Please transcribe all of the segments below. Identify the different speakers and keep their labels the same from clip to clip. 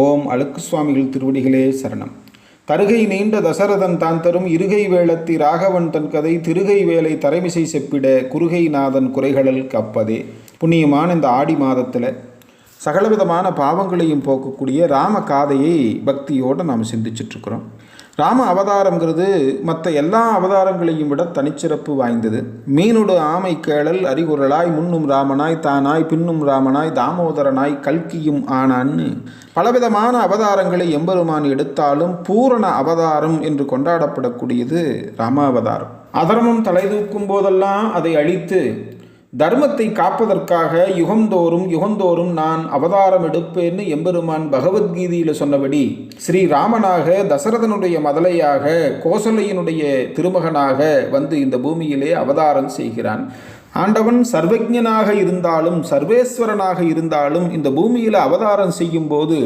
Speaker 1: ஓம் அழுக்கு சுவாமிகள் திருவடிகளே சரணம். தருகை நீண்ட தசரதன் தான் தரும் இருகை வேளத்தி ராகவன் தன் கதை திருகை வேலை தரைமிசை செப்பிட குறுகை நாதன் குறைகளல் கப்பதே. புண்ணியமான இந்த ஆடி மாதத்தில் சகலவிதமான பாவங்களையும் போக்கக்கூடிய ராம காதையை பக்தியோடு நாம் சிந்திச்சிட்ருக்குறோம் ராம அவதாரங்கிறது மற்ற எல்லா அவதாரங்களையும் விட தனிச்சிறப்பு வாய்ந்தது. மீனுடு ஆமை கேளல் அறிகுறலாய் முன்னும் ராமனாய் தானாய் பின்னும் ராமனாய் தாமோதரனாய் கல்கியும் ஆனான்னு. பலவிதமான அவதாரங்களை எம்பெருமான் எடுத்தாலும் பூரண அவதாரம் என்று கொண்டாடப்படக்கூடியது ராம அவதாரம் அதர்மம் தலைதூக்கும் போதெல்லாம் அதை அழித்து தர்மத்தை காப்பதற்காக யுகந்தோறும் யுகந்தோறும் நான் அவதாரம் எடுப்பேன்னு எம்பெருமான் பகவத்கீதையில் சொன்னபடி ஸ்ரீ ராமனாக தசரதனுடைய மதலையாக கோசலையினுடைய திருமகனாக வந்து இந்த பூமியிலே அவதாரம் செய்கிறான். ஆண்டவன் சர்வஜனாக இருந்தாலும் சர்வேஸ்வரனாக இருந்தாலும் இந்த பூமியில் அவதாரம் செய்யும் போது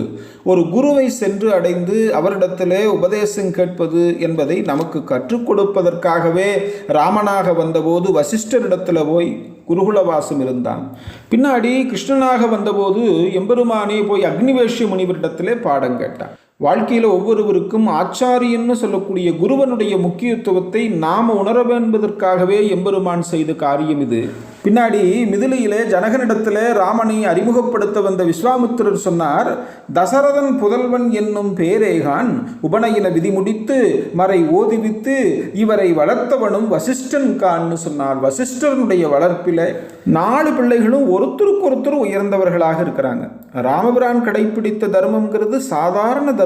Speaker 1: ஒரு குருவை சென்று அடைந்து அவரிடத்திலே உபதேசம் கேட்பது என்பதை நமக்கு கற்றுக் கொடுப்பதற்காகவே ராமனாக வந்தபோது வசிஷ்டரிடத்தில் போய் குருகுலவாசம் இருந்தான். பின்னாடி கிருஷ்ணனாக வந்தபோது எம்பெருமானே போய் அக்னிவேஷ்ய முனிவரிடத்திலே பாடம் கேட்டான். வாழ்க்கையில் ஒவ்வொருவருக்கும் ஆச்சாரியன்னு சொல்லக்கூடிய குருவனுடைய முக்கியத்துவத்தை நாம் உணர என்பதற்காகவே எம்பெருமான் செய்த காரியம் இது. பின்னாடி மிதிலையிலே ஜனகனிடத்தில் ராமனை அறிமுகப்படுத்த வந்த விஸ்வாமித்திரர் சொன்னார் தசரதன் புதல்வன் என்னும் பேரேகான் உபநயன விதி முடித்து மறை ஓதிவித்து இவரை வளர்த்தவனும் வசிஷ்டன் கான்னு சொன்னார். வசிஷ்டனுடைய வளர்ப்பில் நாலு பிள்ளைகளும் ஒருத்தருக்கு ஒருத்தர் உயர்ந்தவர்களாக இருக்கிறாங்க. ராமபிரான் கடைப்பிடித்த தர்மம்ங்கிறது சாதாரண தர்மம்.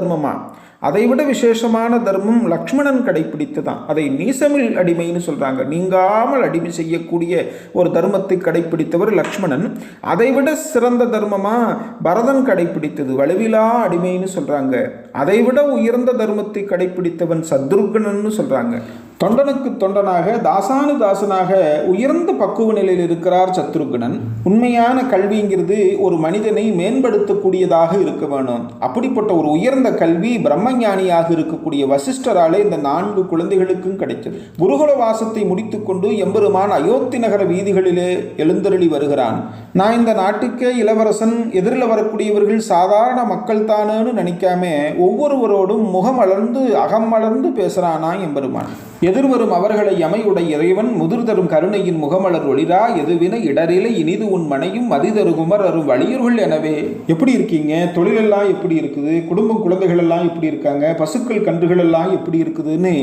Speaker 1: அதைவிட விசேஷமான தர்மம் லக்ஷ்மணன் கடைப்பிடித்ததான். அதை நீசமில் அடிமைன்னு சொல்கிறாங்க நீங்காமல் அடிமை செய்யக்கூடிய ஒரு தர்மத்தை கடைப்பிடித்தவர் லக்ஷ்மணன். அதைவிட சிறந்த தர்மமாக பரதன் கடைப்பிடித்தது. வலுவிலா அடிமைன்னு சொல்கிறாங்க அதைவிட உயர்ந்த தர்மத்தை கடைபிடித்தவன் சத்ருகனன்னு சொல்கிறாங்க தொண்டனுக்கு தொண்டனாக தாசானு தாசனாக உயர்ந்த பக்குவ நிலையில் இருக்கிறார் சத்ருகுணன். உண்மையான கல்விங்கிறது ஒரு மனிதனை மேம்படுத்தக்கூடியதாக இருக்க வேணும் அப்படிப்பட்ட ஒரு உயர்ந்த கல்வி பிரம்மஞானியாக இருக்கக்கூடிய வசிஷ்டராலே இந்த நான்கு குழந்தைகளுக்கும் கிடைத்தது. குருகுல வாசத்தை முடித்துக்கொண்டு எம்பெருமான் அயோத்தி நகர வீதிகளிலே எழுந்தருளி வருகிறான். நான் இந்த நாட்டுக்கே இளவரசன் எதிரில் வரக்கூடியவர்கள் சாதாரண மக்கள் தானேன்னு நினைக்காம ஒவ்வொருவரோடும் முகம் வளர்ந்து அகம் வளர்ந்து பேசுகிறானா எம்பெருமான். எதிர்வரும் அவர்களை எமையுடைய இறைவன் முதிர் தரும் கருணையின் முகமலர் ஒளிரா எதுவின இடரிலை இனிது உன் மனையும் மதிதரு குமர் அரும் வழியுர்கள் எனவே. எப்படி இருக்கீங்க? தொழிலெல்லாம் எப்படி இருக்குது? குடும்பம் குழந்தைகள் எல்லாம் எப்படி இருக்காங்க? பசுக்கள் கன்றுகள் எல்லாம் எப்படி இருக்குதுன்னு.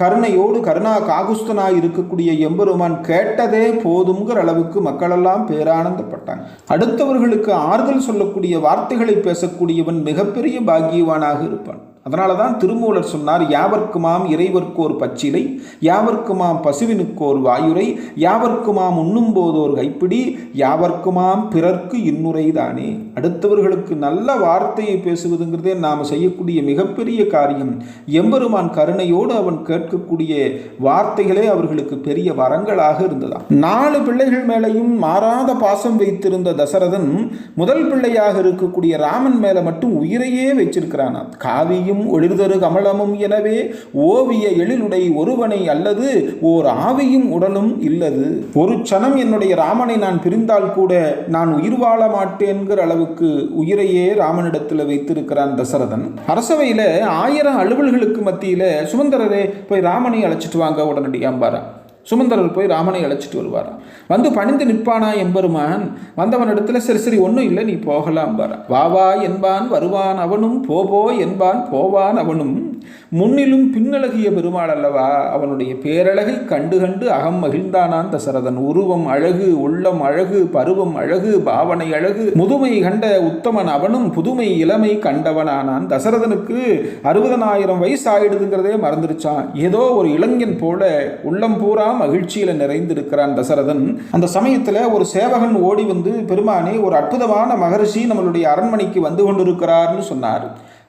Speaker 1: கருணையோடு கருணா காகுஸ்தனாய் இருக்கக்கூடிய எம்பெருமான் கேட்டதே போதுங்கிற அளவுக்கு மக்களெல்லாம் பேரானந்தப்பட்டாங்க. அடுத்தவர்களுக்கு ஆறுதல் சொல்லக்கூடிய வார்த்தைகளை பேசக்கூடியவன் மிகப்பெரிய பாக்கியவானாக இருப்பான். அதனால தான் திருமூலர் சொன்னார் யாவர்க்குமாம் இறைவர்க்கோர் பச்சிலை யாவர்க்குமாம் பசுவினுக்கோர் வாயுரை யாவர்க்குமாம் உண்ணும் போதோர் கைப்பிடி யாவர்க்குமாம் பிறர்க்கு இன்னுரை தானே அடுத்தவர்களுக்கு நல்ல வார்த்தையை பேசுவதுங்கிறதே நாம் செய்யக்கூடிய மிகப்பெரிய காரியம். எம்பெருமான் கருணையோடு அவன் கேட்கக்கூடிய வார்த்தைகளே அவர்களுக்கு பெரிய வரங்களாக இருந்ததாம். நாலு பிள்ளைகள் மேலையும் மாறாத பாசம் வைத்திருந்த தசரதன் முதல் பிள்ளையாக இருக்கக்கூடிய ராமன் மேலே மட்டும் உயிரையே வச்சிருக்கிறானா காவியும் ஆவியும் ஒளிர்தரு கமலமும் எனவே ஓவிய எழிலுடை ஒருவனை அல்லது ஓர் ஆவியும் உடலும் இல்லது. ஒரு சனம் என்னுடைய ராமனை நான் பிரிந்தால் கூட நான் உயிர் வாழ மாட்டேன்கிற அளவுக்கு உயிரையே ராமனிடத்தில் வைத்திருக்கிறான் தசரதன். அரசவையில் ஆயிரம் அலுவல்களுக்கு மத்தியில் சுமந்தரரே போய் ராமனை அழைச்சிட்டு வாங்க உடனடியாம்பாரா சுமந்தரர் போய் ராமனை அழைச்சிட்டு வருவாராம் வந்து பணிந்து நிற்பானா எம்பெருமான் வந்தவனிடத்துல சரி சரி ஒன்றும் இல்லை நீ போகலாம் பாரா. வா வா என்பான் வருவான் அவனும் போபோ என்பான் போவான் அவனும். முன்னிலும் பின்னழகிய பெருமாள் அல்லவா? அவனுடைய பேரழகை கண்டு கண்டு அகம் மகிழ்ந்தானான் தசரதன். உருவம் அழகு உள்ளம் அழகு பருவம் அழகு பாவனை அழகு. முதுமை கண்ட உத்தமன் அவனும் புதுமை இளமை கண்டவனானான். தசரதனுக்கு அறுபதனாயிரம் வயசு ஆயிடுதுங்கிறதே மறந்துருச்சான். ஏதோ ஒரு இளைஞன் போல உள்ளம் பூரா மகிழ்ச்சியில் நிறைந்திருக்கிறான் தசரதன். அந்த சமயத்தில் ஒரு சேவகன் ஓடி வந்து பெருமானே ஒரு அற்புதமான மகரிஷி நம்மளுடைய அரண்மனைக்கு வந்து கொண்டிருக்கிறார்னு சொன்னார்.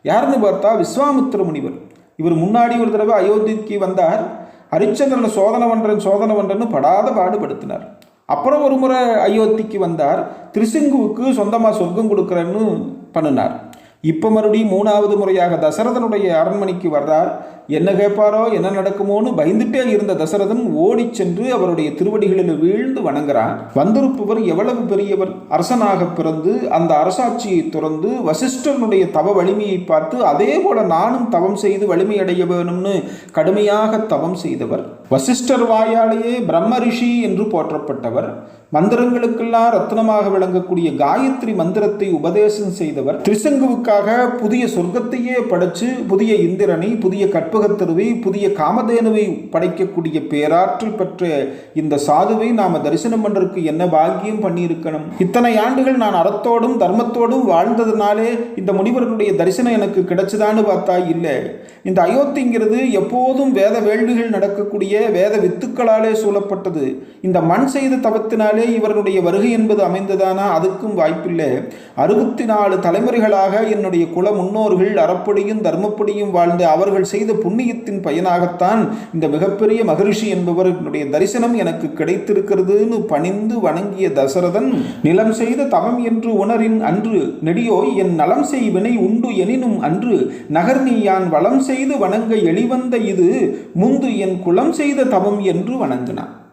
Speaker 1: யாருன்னு பார்த்தா விஸ்வாமித்திர முனிவர். இவர் முன்னாடி ஒரு தடவை அயோத்திக்கு வந்தார். ஹரிச்சந்திரனை சோதனை பண்ணுறேன் சோதனை பண்ணுறேன்னு படாத பாடுபடுத்தினார். அப்புறம் ஒரு முறை அயோத்திக்கு வந்தார். திருசிங்குவுக்கு சொந்தமாக சொர்க்கம் கொடுக்குறேன்னு பண்ணினார். இப்போ மறுபடியும் மூணாவது முறையாக தசரதனுடைய அரண்மனைக்கு வர்றார். என்ன கேட்பாரோ என்ன நடக்குமோன்னு பயந்துட்டே இருந்த தசரதன் ஓடிச் சென்று அவருடைய திருவடிகளில் வீழ்ந்து வணங்குறான். வந்திருப்பவர் எவ்வளவு பெரியவர்? அரசனாக பிறந்து அந்த அரசாட்சியை துறந்து வசிஷ்டனுடைய தவ வலிமையை பார்த்து அதே போல நானும் தவம் செய்து வலிமை அடைய வேணும்னு கடுமையாக தவம் செய்தவர். வசிஷ்டர் வாயாலேயே பிரம்ம ரிஷி என்று போற்றப்பட்டவர். மந்திரங்களுக்கெல்லாம் ரத்னமாக விளங்கக்கூடிய காயத்ரி மந்திரத்தை உபதேசம் செய்தவர். திரிசங்குவுக்காக புதிய சொர்க்கத்தையே படைச்சு புதிய இந்திரனை புதிய கற்பகத்தருவை புதிய காமதேனுவை படைக்கக்கூடிய பேராற்றல் பெற்ற இந்த சாதுவை நாம தரிசனம் பண்றதுக்கு என்ன பாக்கியம் பண்ணியிருக்கணும்? இத்தனை ஆண்டுகள் நான் அறத்தோடும் தர்மத்தோடும் வாழ்ந்ததுனாலே இந்த முனிவர்களுடைய தரிசனம் எனக்கு கிடைச்சதான்னு பார்த்தா இல்லை. இந்த அயோத்திங்கிறது எப்போதும் வேத வேள்விகள் நடக்கக்கூடிய வேத வித்துக்களாலே சூழப்பட்டது. இந்த மண் செய்த தவத்தினால் இவர்களுடைய வருகை என்பது அமைந்ததானா? அதுக்கும் வாய்ப்பில்லை. அறுபத்தி நாலு தலைமுறைகளாக என்னுடைய குல முன்னோர்கள் அறப்படியும் தர்மப்படியும் வாழ்ந்து அவர்கள் செய்த புண்ணியத்தின் பயனாகத்தான் இந்த மிகப்பெரிய மகரிஷி என்பவர் என்னுடைய தரிசனம் எனக்கு கிடைத்திருக்கிறதுன்னு பணிந்து வணங்கிய தசரதன் நிலம் செய்த தவம் என்று உணரின் அன்று நெடியோய் என் நலம் செய்வினை உண்டு எனினும் அன்று நகர் நீ யான் வளம் செய்து வணங்க எளிவந்த இது முந்து என் குலம் செய்த தவம் என்று வணங்கினான்.